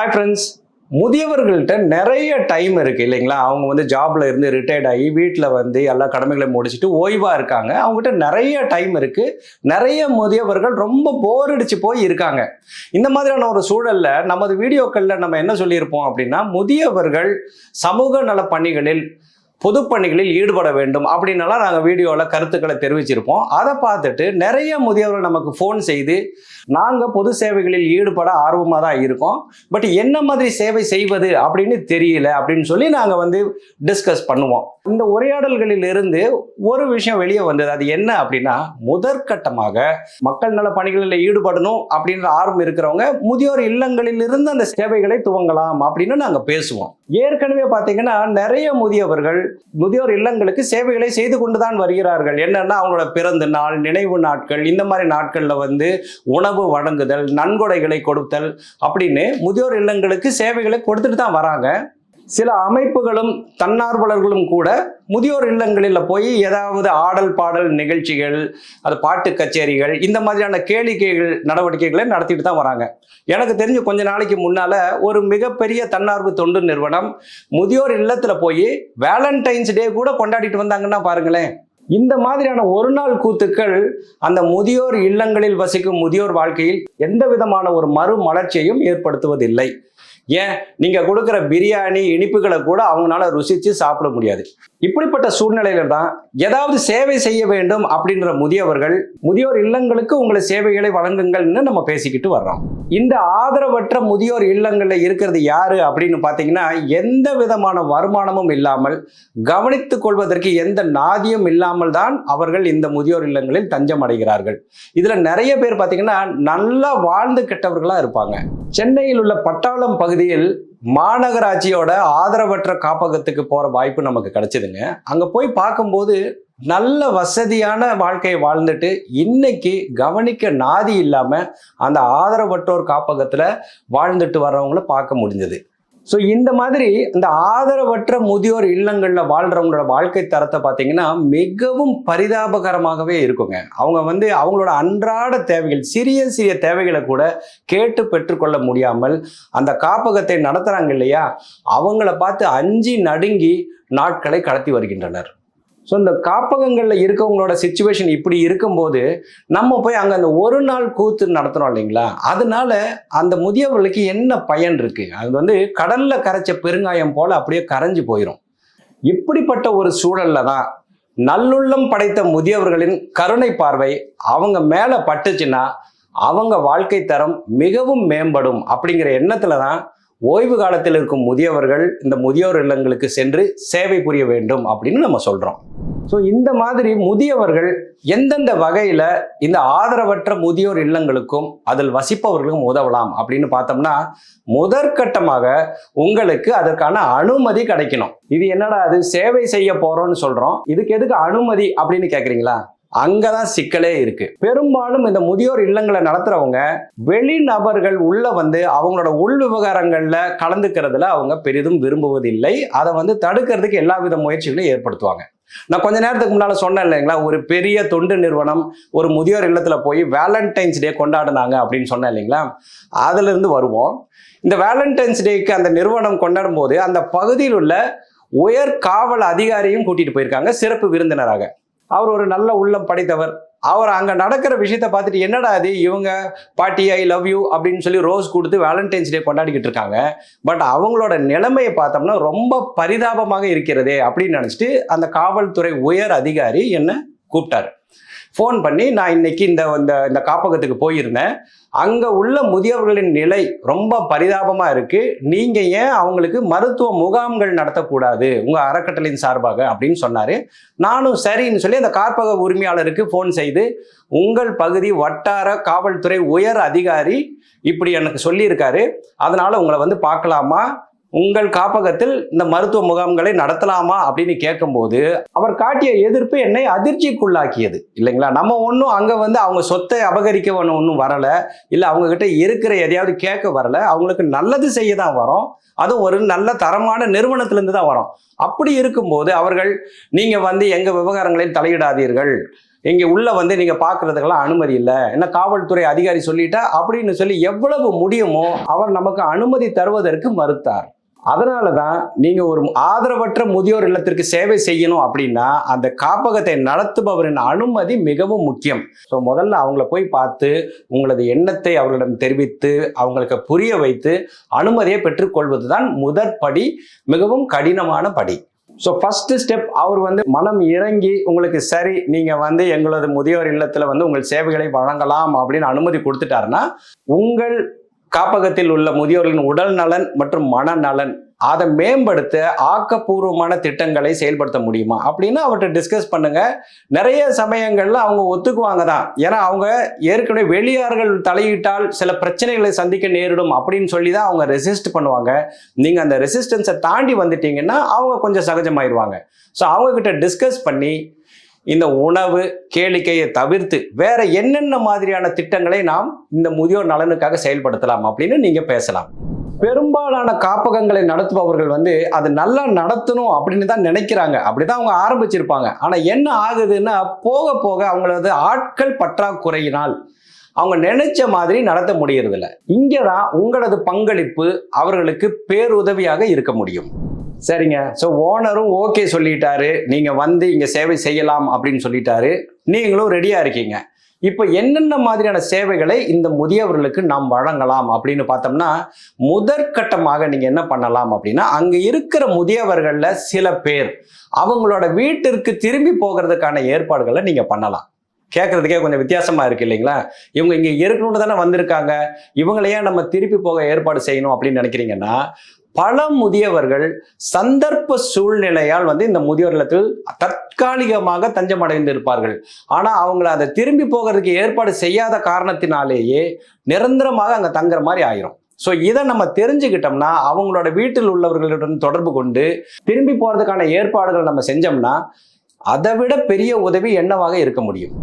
Hi friends முதியவர்கள்ட்ட நிறைய time இருக்குது இல்லைங்களா? அவங்க வந்து ஜாப்ல இருந்து ரிட்டையர்ட் ஆகி வீட்டில் வந்து எல்லா கடமைகளையும் முடிச்சுட்டு ஓய்வாக இருக்காங்க. அவங்ககிட்ட நிறைய டைம் இருக்குது நிறைய முதியவர்கள் ரொம்ப போர் அடிச்சு போய் இருக்காங்க. இந்த மாதிரியான ஒரு சூழலில் நமது வீடியோக்களில் நம்ம என்ன சொல்லியிருப்போம் அப்படின்னா முதியவர்கள் சமூக நல பணிகளில் பொதுப்பணிகளில் ஈடுபட வேண்டும் அப்படின்னலாம் நாங்கள் வீடியோவில் கருத்துக்களை தெரிவிச்சிருப்போம். அதை பார்த்துட்டு நிறைய முதியவர்கள் நமக்கு ஃபோன் செய்து நாங்கள் பொது சேவைகளில் ஈடுபட ஆர்வமாக தான் இருக்கோம். பட் என்ன மாதிரி சேவை செய்வது அப்படின்னு தெரியல அப்படின்னு சொல்லி நாங்கள் வந்து டிஸ்கஸ் பண்ணுவோம். இந்த உரையாடல்களில் இருந்து ஒரு விஷயம் வெளியே வந்தது. அது என்ன அப்படின்னா முதற்கட்டமாக மக்கள் நல பணிகளில் ஈடுபடணும் அப்படின்ற ஆர்வம் இருக்கிறவங்க முதியோர் இல்லங்களில் இருந்து அந்த சேவைகளை துவங்கலாம் அப்படின்னு நாங்கள் பேசுவோம். ஏற்கனவே பார்த்தீங்கன்னா நிறைய முதியவர்கள் முதியோர் இல்லங்களுக்கு சேவைகளை செய்து கொண்டுதான் வருகிறார்கள். என்னன்னா அவங்களோட பிறந்த நாள் நினைவு நாட்கள் இந்த மாதிரி நாட்களில் வந்து உணவு வழங்குதல் நன்கொடைகளை கொடுத்தல் அப்படின்னு முதியோர் இல்லங்களுக்கு சேவைகளை கொடுத்துட்டு தான் வராங்க. சில அமைப்புகளும் தன்னார்வலர்களும் கூட முதியோர் இல்லங்களில் போய் ஏதாவது ஆடல் பாடல் நிகழ்ச்சிகள் அது பாட்டு கச்சேரிகள் இந்த மாதிரியான கேளிக்கைகள் நடவடிக்கைகளை நடத்திட்டு தான் வராங்க. எனக்கு தெரிஞ்சு கொஞ்ச நாளைக்கு முன்னால ஒரு மிகப்பெரிய தன்னார்வ தொண்டு நிறுவனம் முதியோர் இல்லத்துல போய் வேலண்டைன்ஸ் டே கூட கொண்டாடிட்டு வந்தாங்கன்னா பாருங்களேன். இந்த மாதிரியான ஒரு நாள் கூத்துக்கள் அந்த முதியோர் இல்லங்களில் வசிக்கும் முதியோர் வாழ்க்கையில் எந்த விதமான ஒரு மறுமலர்ச்சியையும் ஏற்படுத்துவதில்லை. ஏன்? நீங்க கொடுக்குற பிரியாணி இனிப்புகளை கூட அவங்களால ருசிச்சு சாப்பிட முடியாது. இப்படிப்பட்ட சூழ்நிலையில தான் ஏதாவது சேவை செய்ய வேண்டும் அப்படின்ற முதியவர்கள் முதியோர் இல்லங்களுக்கு உங்களை சேவைகளை வழங்குங்கள்னு நம்ம பேசிக்கிட்டு வர்றோம். இந்த ஆதரவற்ற முதியோர் இல்லங்கள்ல இருக்கிறது யாரு அப்படின்னு பார்த்தீங்கன்னா எந்த விதமான வருமானமும் இல்லாமல் கவனித்துக் கொள்வதற்கு எந்த நாதியும் இல்லாமல் தான் அவர்கள் இந்த முதியோர் இல்லங்களில் தஞ்சம் அடைகிறார்கள். இதுல நிறைய பேர் பார்த்தீங்கன்னா நல்லா வாழ்ந்து கெட்டவர்களா இருப்பாங்க. சென்னையில் உள்ள பட்டாளம் பகுதி பகுதியில் மாநகராட்சியோட ஆதரவற்ற காப்பகத்துக்கு போற வாய்ப்பு நமக்கு கிடைச்சதுங்க. அங்க போய் பார்க்கும்போது நல்ல வசதியான வாழ்க்கையை வாழ்ந்துட்டு இன்னைக்கு கவனிக்க நாதி இல்லாம அந்த ஆதரவற்றோர் காப்பகத்துல வாழ்ந்துட்டு வர்றவங்கள பார்க்க முடிஞ்சது. ஸோ இந்த மாதிரி இந்த ஆதரவற்ற முதியோர் இல்லங்களில் வாழ்கிறவங்களோட வாழ்க்கை தரத்தை பார்த்தீங்கன்னா மிகவும் பரிதாபகரமாகவே இருக்குங்க. அவங்க வந்து அவங்களோட அன்றாட தேவைகள் சிறிய சிறிய தேவைகளை கூட கேட்டு பெற்றுக்கொள்ள முடியாமல் அந்த காப்பகத்தை நடத்துகிறாங்க இல்லையா? அவங்கள பார்த்து அஞ்சி நடுங்கி நாட்களை கடத்தி வருகின்றனர். ஸோ இந்த காப்பகங்களில் இருக்கவங்களோட சுச்சுவேஷன் இப்படி இருக்கும்போது நம்ம போய் அங்கே அந்த ஒரு நாள் கூத்து நடத்துகிறோம் இல்லைங்களா? அதனால அந்த முதியவர்களுக்கு என்ன பயன் இருக்குது அது வந்து கடலில் கரைச்ச பெருங்காயம் போல் அப்படியே கரைஞ்சு போயிடும் இப்படிப்பட்ட ஒரு சூழல்ல தான் நல்லுள்ளம் படைத்த முதியவர்களின் கருணை பார்வை அவங்க மேலே பட்டுச்சுன்னா அவங்க வாழ்க்கை தரம் மிகவும் மேம்படும் அப்படிங்கிற எண்ணத்தில் தான் ஓய்வு காலத்தில் இருக்கும் முதியவர்கள் இந்த முதியோர் இல்லங்களுக்கு சென்று சேவை புரிய வேண்டும் அப்படின்னு நம்ம சொல்றோம். ஸோ இந்த மாதிரி முதியவர்கள் எந்தெந்த வகையில் இந்த ஆதரவற்ற முதியோர் இல்லங்களுக்கும் அதில் வசிப்பவர்களுக்கும் உதவலாம் அப்படின்னு பார்த்தோம்னா முதற்கட்டமாக உங்களுக்கு அதற்கான அனுமதி கிடைக்கணும். இது என்னடா அது? சேவை செய்ய போகிறோம்னு சொல்கிறோம் இதுக்கு எதுக்கு அனுமதி அப்படின்னு கேட்குறீங்களா அங்கதான் சிக்கலே இருக்கு. பெரும்பாலும் இந்த முதியோர் இல்லங்களை நடத்துறவங்க வெளிநபர்கள் உள்ள வந்து அவங்களோட உள் விவகாரங்கள்ல கலந்துக்கிறதுல அவங்க பெரிதும் விரும்புவதில்லை. அதை வந்து தடுக்கிறதுக்கு எல்லா வித முயற்சிகளையும் ஏற்படுத்துவாங்க. நான் கொஞ்ச நேரத்துக்கு முன்னால சொன்னேன் இல்லைங்களா? ஒரு பெரிய தொண்டு நிறுவனம் ஒரு முதியோர் இல்லத்துல போய் வேலண்டைன்ஸ் டே கொண்டாடினாங்க அப்படின்னு சொன்னேன் இல்லைங்களா? அதுல இருந்து வருவோம். இந்த வேலண்டைன்ஸ் டேக்கு அந்த நிறுவனம் கொண்டாடும் போது அந்த பகுதியில் உள்ள உயர் காவல் அதிகாரியும் கூட்டிட்டு போயிருக்காங்க. சிறப்பு விருந்தினராக. அவர் ஒரு நல்ல உள்ளம் படைத்தவர். அவர் அங்கே நடக்கிற விஷயத்த பார்த்துட்டு என்னடா அது இவங்க பாட்டி ஐ லவ் யூ அப்படின்னு சொல்லி ரோஸ் கொடுத்து வேலண்டைன்ஸ் டே கொண்டாடிக்கிட்டு இருக்காங்க. பட் அவங்களோட நிலைமையை பார்த்தோம்னா ரொம்ப பரிதாபமாக இருக்கிறதே அப்படின்னு நினச்சிட்டு அந்த காவல்துறை உயர் அதிகாரி என்ன கூப்பிட்டாரு. ஃபோன் பண்ணி நான் இன்னைக்கு இந்த இந்த இந்த காப்பகத்துக்கு போயிருந்தேன். அங்கே உள்ள முதியவர்களின் நிலை ரொம்ப பரிதாபமாக இருக்குது நீங்கள் ஏன் அவங்களுக்கு மருத்துவ முகாம்கள் நடத்தக்கூடாது? உங்கள் அறக்கட்டளையின் சார்பாக அப்படின்னு சொன்னார். நானும் சரின்னு சொல்லி அந்த காப்பக உரிமையாளருக்கு ஃபோன் செய்து உங்கள் பகுதி வட்டார காவல்துறை உயர் அதிகாரி இப்படி எனக்கு சொல்லியிருக்காரு. அதனால் உங்களை வந்து பார்க்கலாமா? உங்கள் காப்பகத்தில் இந்த மருத்துவ முகாம்களை நடத்தலாமா அப்படின்னு கேட்கும்போது அவர் காட்டிய எதிர்ப்பு என்னை அதிர்ச்சிக்குள்ளாக்கியது. இல்லைங்களா? நம்ம ஒன்றும் அங்கே வந்து அவங்க சொத்தை அபகரிக்க ஒன்றும் வரலை. இல்லை அவங்கக்கிட்ட இருக்கிற எதையாவது கேட்க வரலை. அவங்களுக்கு நல்லது செய்ய தான் வரோம். அதுவும் ஒரு நல்ல தரமான நிறுவனத்திலேருந்து தான் வரோம். அப்படி இருக்கும்போது அவர்கள் நீங்கள் வந்து எங்கள் விவகாரங்களில் தலையிடாதீர்கள். இங்கே உள்ள வந்து நீங்கள் பார்க்குறதுக்கெல்லாம் அனுமதி இல்லை. என்ன காவல்துறை அதிகாரி சொல்லிட்டா? அப்படின்னு சொல்லி எவ்வளவு முடியுமோ அவர் நமக்கு அனுமதி தருவதற்கு மறுத்தார். அதனால தான் நீங்கள் ஒரு ஆதரவற்ற முதியோர் இல்லத்திற்கு சேவை செய்யணும் அப்படின்னா அந்த காப்பகத்தை நடத்துபவரின் அனுமதி மிகவும் முக்கியம். ஸோ முதல்ல அவங்கள போய் பார்த்து உங்களது எண்ணத்தை அவர்களிடம் தெரிவித்து அவங்களுக்கு புரிய வைத்து அனுமதியை பெற்றுக்கொள்வது தான் முதற்படி மிகவும் கடினமான படி. ஸோ ஃபஸ்ட்டு ஸ்டெப் அவர் வந்து மனம் இறங்கி உங்களுக்கு சரி நீங்கள் வந்து எங்களது முதியோர் இல்லத்தில் வந்து உங்கள் சேவைகளை வழங்கலாம் அப்படின்னு அனுமதி கொடுத்துட்டாருன்னா உங்கள் காப்பகத்தில் உள்ள முதியோர்களின் உடல் நலன் மற்றும் மனநலன் அதை மேம்படுத்த ஆக்கப்பூர்வமான திட்டங்களை செயல்படுத்த முடியுமா? அப்படின்னு அவர்கிட்ட டிஸ்கஸ் பண்ணுங்க. நிறைய சமயங்கள்ல அவங்க ஒத்துக்குவாங்க தான். ஏன்னா அவங்க ஏற்கனவே வெளியார்கள் தலையிட்டால் சில பிரச்சனைகளை சந்திக்க நேரிடும் அப்படின்னு சொல்லி தான் அவங்க ரெசிஸ்ட் பண்ணுவாங்க. நீங்க அந்த ரெசிஸ்டன்ஸை தாண்டி வந்துட்டீங்கன்னா அவங்க கொஞ்சம் சகஜமாயிருவாங்க. ஸோ அவங்க கிட்ட டிஸ்கஸ் பண்ணி இந்த உணவு கேளிக்கையை தவிர்த்து வேற என்னென்ன மாதிரியான திட்டங்களை நாம் இந்த முதியோர் நலனுக்காக செயல்படுத்தலாம் அப்படின்னு நீங்க பேசலாம். பெரும்பாலான காப்பகங்களை நடத்துபவர்கள் வந்து அது நல்லா நடத்தணும் அப்படின்னு தான் நினைக்கிறாங்க. அப்படிதான் அவங்க ஆரம்பிச்சிருப்பாங்க. ஆனா என்ன ஆகுதுன்னா போக போக அவங்களது ஆட்கள் பற்றாக்குறையினால் அவங்க நினைச்ச மாதிரி நடத்த முடியறதில்ல. இங்கே தான் உங்களது பங்களிப்பு அவர்களுக்கு பேருதவியாக இருக்க முடியும். சரிங்க. ஸோ ஓனரும் ஓகே சொல்லிட்டாரு. நீங்கள் வந்து இங்கே சேவை செய்யலாம் அப்படின்னு சொல்லிட்டாரு. நீங்களும் ரெடியாக இருக்கீங்க. இப்போ என்னென்ன மாதிரியான சேவைகளை இந்த முதியவர்களுக்கு நாம் வழங்கலாம் அப்படின்னு பார்த்தோம்னா முதற்கட்டமாக நீங்கள் என்ன பண்ணலாம் அப்படின்னா அங்கே இருக்கிற முதியவர்களில் சில பேர் அவங்களோட வீட்டிற்கு திரும்பி போகிறதுக்கான ஏற்பாடுகளை நீங்கள் பண்ணலாம். கேட்கறதுக்கே கொஞ்சம் வித்தியாசமா இருக்கு இல்லைங்களா? இவங்க இங்க இருக்கணும்னு தானே வந்திருக்காங்க. இவங்களையே நம்ம திருப்பி போக ஏற்பாடு செய்யணும் அப்படின்னு நினைக்கிறீங்கன்னா பல முதியவர்கள் சந்தர்ப்ப சூழ்நிலையால் வந்து இந்த முதியோர் இல்லத்தில் தற்காலிகமாக தஞ்சமடைந்து இருப்பார்கள் ஆனால் அவங்கள அதை திரும்பி போகிறதுக்கு ஏற்பாடு செய்யாத காரணத்தினாலேயே நிரந்தரமாக அங்கே தங்குற மாதிரி ஆயிரும். ஸோ இதை நம்ம தெரிஞ்சுக்கிட்டோம்னா அவங்களோட வீட்டில் உள்ளவர்களுடன் தொடர்பு கொண்டு திரும்பி போகிறதுக்கான ஏற்பாடுகள் நம்ம செஞ்சோம்னா அதை விட பெரிய உதவி என்னவாக இருக்க முடியும்?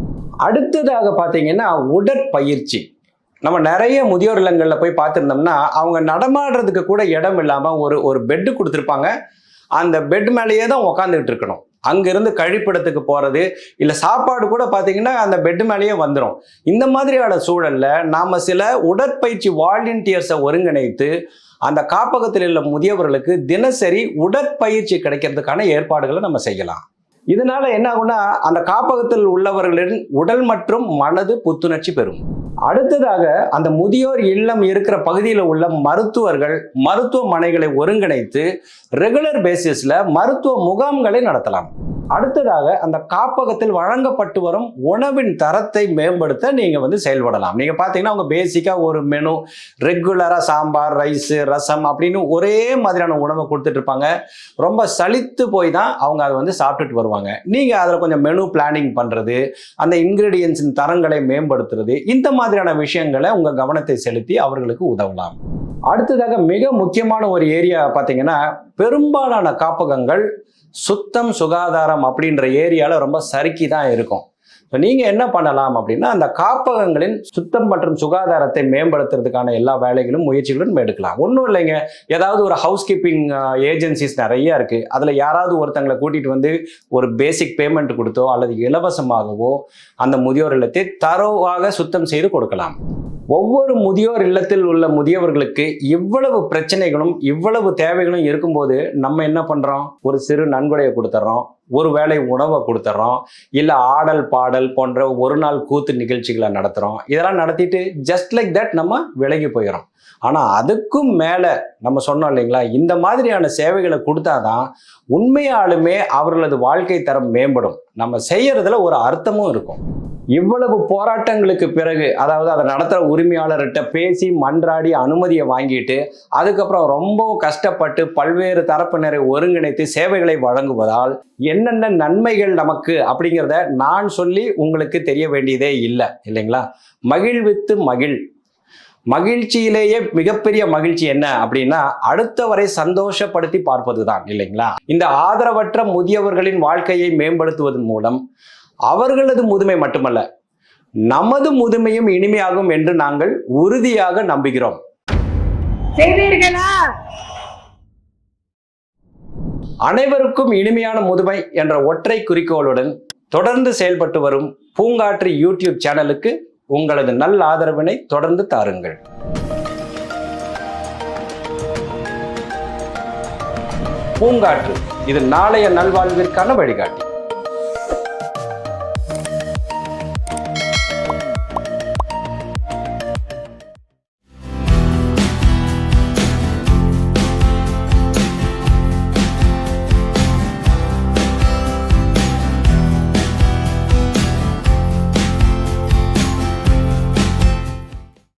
அடுத்ததாக பார்த்தீங்கன்னா உடற்பயிற்சி. நம்ம நிறைய முதியோர் இல்லங்களில் போய் பார்த்துருந்தோம்னா அவங்க நடமாடுறதுக்கு கூட இடம் இல்லாமல் ஒரு ஒரு பெட்டு கொடுத்துருப்பாங்க. அந்த பெட் மேலேயே தான் உக்காந்துக்கிட்டு இருக்கணும். அங்கிருந்து கழிப்பிடத்துக்கு போகிறது இல்லை சாப்பாடு கூட பார்த்தீங்கன்னா அந்த பெட் மேலேயே வந்துடும் இந்த மாதிரியான சூழலில் நாம் சில உடற்பயிற்சி வாலண்டியர்ஸை ஒருங்கிணைத்து அந்த காப்பகத்தில் உள்ள முதியவர்களுக்கு தினசரி உடற்பயிற்சி கிடைக்கிறதுக்கான ஏற்பாடுகளை நம்ம செய்யலாம். இதனால என்ன ஆகும்னா அந்த காப்பகத்தில் உள்ளவர்களின் உடல் மற்றும் மனது புத்துணர்ச்சி பெறும். அடுத்ததாக அந்த முதியோர் இல்லம் இருக்கிற பகுதியில் உள்ள மருத்துவர்கள் மருத்துவமனைகளை ஒருங்கிணைத்து ரெகுலர் பேசிஸ்ல மருத்துவ முகாம்களை நடத்தலாம். அடுத்ததாக அந்த காப்பகத்தில் வழங்கப்பட்டு வரும் உணவின் தரத்தை மேம்படுத்த நீங்கள் வந்து செயல்படலாம். நீங்கள் பார்த்தீங்கன்னா அவங்க பேசிக்காக ஒரு மெனு ரெகுலராக சாம்பார் ரைஸு ரசம் அப்படின்னு ஒரே மாதிரியான உணவை கொடுத்துட்டு இருப்பாங்க. ரொம்ப சலித்து போய் தான் அவங்க அதை வந்து சாப்பிட்டுட்டு வருவாங்க. நீங்கள் அதில் கொஞ்சம் மெனு பிளானிங் பண்ணுறது அந்த இன்கிரீடியன்ஸின் தரங்களை மேம்படுத்துறது இந்த மாதிரியான விஷயங்களை உங்கள் கவனத்தை செலுத்தி அவர்களுக்கு உதவலாம். அடுத்ததாக மிக முக்கியமான ஒரு ஏரியா பார்த்தீங்கன்னா பெரும்பாலான காப்பகங்கள் சுத்தம் சுகாதாரம் அப்படின்ற ஏரியாவில் ரொம்ப சறுக்கி தான் இருக்கும். இப்போ நீங்கள் என்ன பண்ணலாம் அப்படின்னா அந்த காப்பகங்களின் சுத்தம் மற்றும் சுகாதாரத்தை மேம்படுத்துறதுக்கான எல்லா வேலைகளும் முயற்சிகளும் எடுக்கலாம். ஒன்றும் இல்லைங்க. ஏதாவது ஒரு ஹவுஸ் கீப்பிங் ஏஜென்சிஸ் நிறைய இருக்குது அதில் யாராவது ஒருத்தங்களை கூட்டிகிட்டு வந்து ஒரு பேசிக் பேமெண்ட் கொடுத்தோ அல்லது இலவசமாகவோ அந்த முதியோர் இல்லத்தை தரோவாக சுத்தம் செய்து கொடுக்கலாம். ஒவ்வொரு முதியோர் இல்லத்தில் உள்ள முதியவர்களுக்கு இவ்வளவு பிரச்சனைகளும் இவ்வளவு தேவைகளும் இருக்கும்போது நம்ம என்ன பண்றோம்? ஒரு சிறு நன்கொடையை கொடுத்துட்றோம் ஒரு வேளை உணவை கொடுத்துட்றோம் இல்லை ஆடல் பாடல் போன்ற ஒரு நாள் கூத்து நிகழ்ச்சிகளை நடத்துகிறோம் இதெல்லாம் நடத்திட்டு ஜஸ்ட் லைக் தட் நம்ம விலகி போயிடும் ஆனால் அதுக்கும் மேலே நம்ம சொன்னோம் இல்லைங்களா இந்த மாதிரியான சேவைகளை கொடுத்தாதான் உண்மையாலுமே அவர்களது வாழ்க்கை தரம் மேம்படும். நம்ம செய்யறதுல ஒரு அர்த்தமும் இருக்கும். இவ்வளவு போராட்டங்களுக்கு பிறகு அதாவது அதை நடத்துகிற உரிமையாளர்கிட்ட பேசி மன்றாடி அனுமதியை வாங்கிட்டு அதுக்கப்புறம் ரொம்பவும் கஷ்டப்பட்டு பல்வேறு தரப்பினரை ஒருங்கிணைத்து சேவைகளை வழங்குவதால் என்னென்ன நன்மைகள் நமக்கு அப்படிங்கிறத நான் சொல்லி உங்களுக்கு தெரிய வேண்டியதே இல்லை இல்லைங்களா? மகிழ்வித்து மகிழ். மகிழ்ச்சியிலேயே மிகப்பெரிய மகிழ்ச்சி என்ன அப்படின்னா அடுத்தவரை சந்தோஷப்படுத்தி பார்ப்பது தான் இல்லைங்களா? இந்த ஆதரவற்ற முதியவர்களின் வாழ்க்கையை மேம்படுத்துவதன் மூலம் அவர்களது முதுமை மட்டுமல்ல நமது முதுமையும் இனிமையாகும் என்று நாங்கள் உறுதியாக நம்புகிறோம். அனைவருக்கும் இனிமையான முதுமை என்ற ஒற்றை குறிக்கோளுடன் தொடர்ந்து செயல்பட்டு வரும் பூங்காற்று யூடியூப் சேனலுக்கு உங்களது நல் ஆதரவினை தொடர்ந்து தாருங்கள். பூங்காற்று இது நாளைய நல்வாழ்விற்கான வழிகாட்டி.